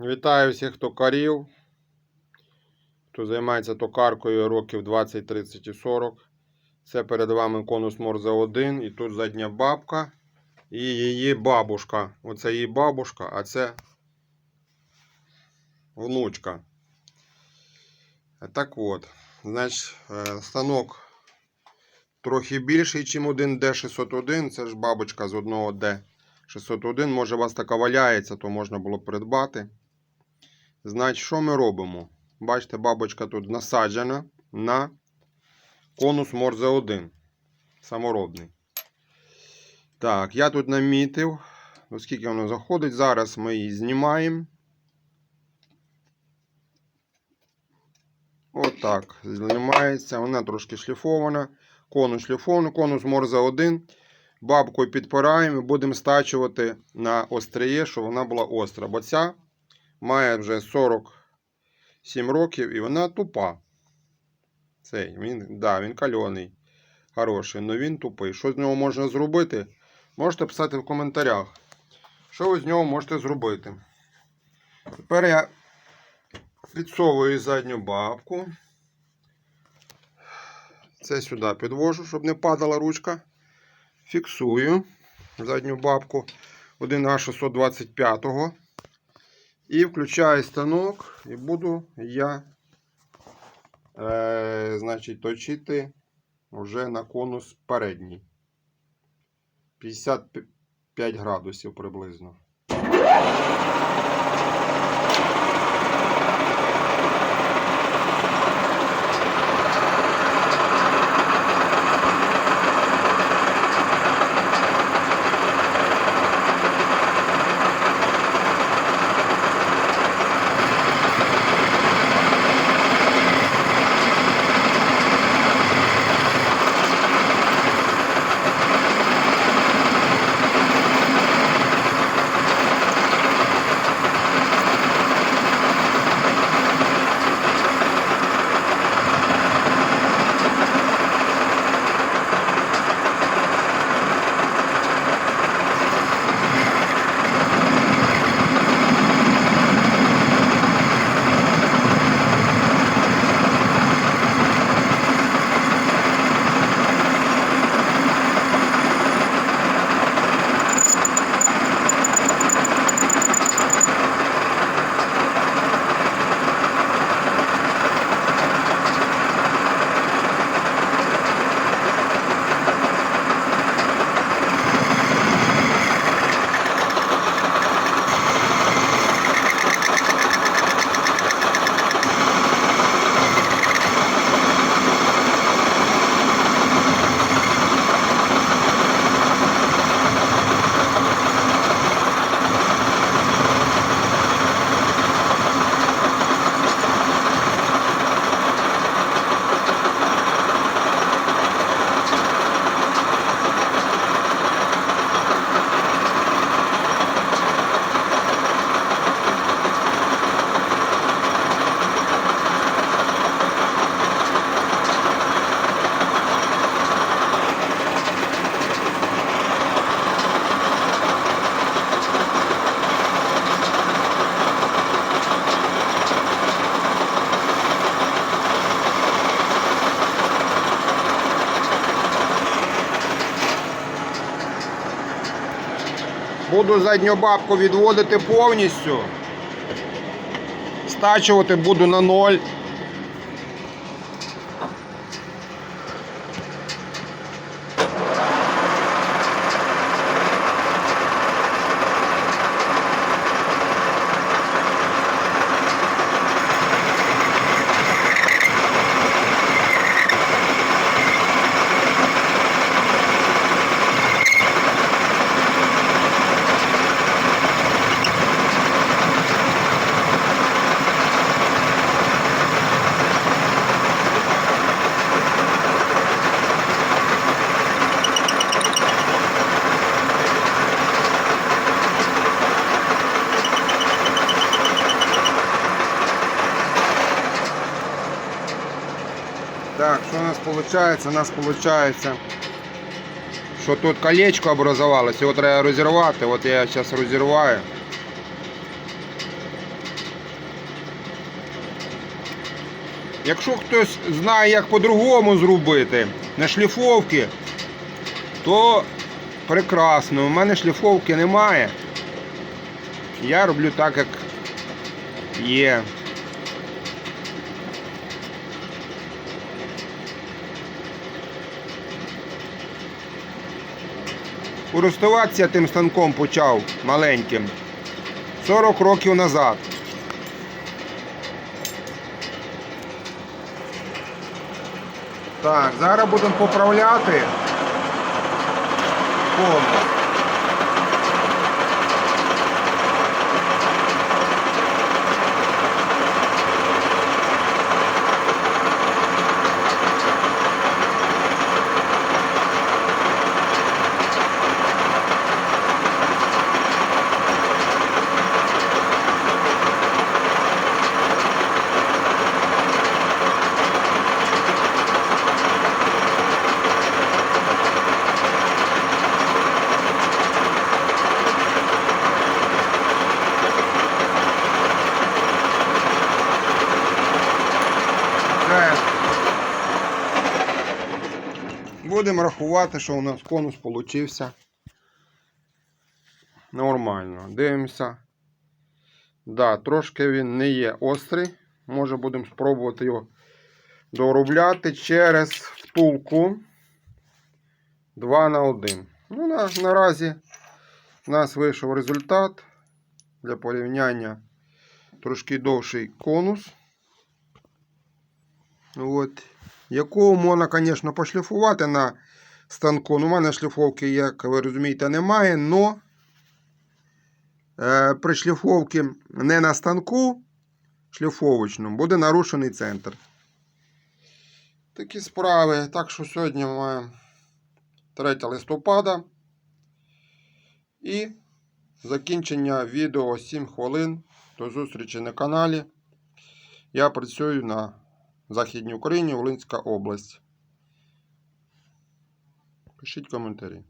Вітаю всіх токарів, хто займається токаркою років 20, 30 і 40. Це перед вами конус Морзе 1 і тут задня бабка і її бабушка. Оце її бабушка, а це внучка. Так от, значить, е, станок трохи більший, ніж один D601. Це ж бабочка з одного D601. Може, у вас така валяється, то можна було придбати. Значить, що ми робимо? Бачите, бабочка тут насаджена на конус Морзе 1. Саморобний. Так, я тут намітив. Оскільки воно заходить, зараз ми її знімаємо. Отак. Знімається. Вона трошки шліфована. Конус шліфований, конус Морзе 1. Бабкою підпираємо і будемо стачувати на остріє, щоб вона була остра. Бо ця має вже 47 років і вона тупа. Цей, він, да, він кальоний. Хороший, але він тупий. Що з нього можна зробити? Можете писати в коментарях. Що ви з нього можете зробити? Тепер я підсовую задню бабку. Це сюди підвожу, щоб не падала ручка. Фіксую задню бабку 1А625. І включаю станок і буду я е, значить, точити вже на конус передній. 55 градусів приблизно. Буду задню бабку відводити повністю. Стачувати буду на ноль. виходить, у нас виходить, що тут колечко образувалось, його треба розірвати, от я зараз розірваю. Якщо хтось знає, як по-другому зробити на шліфовці, то прекрасно. У мене шліфовки немає. Я роблю так, як є. Користуватися тим станком почав маленьким 40 років назад. Так, зараз будемо поправляти конус. Будемо рахувати, що у нас конус получився. Нормально. Дивимося. Да, трошки він не є острий. Може будемо спробувати його доробляти через втулку 2 на 1. Ну, на, наразі у нас вийшов результат для порівняння трошки довший конус. От. Якого можна, звісно, пошліфувати на станку. Ну, у мене шліфовки, як ви розумієте, немає, но е, при шліфовці не на станку шліфовочному буде нарушений центр. Такі справи. Так що сьогодні маємо 3 листопада. І закінчення відео 7 хвилин. До зустрічі на каналі. Я працюю на Західній Україні, Волинська область. Пишіть коментарі.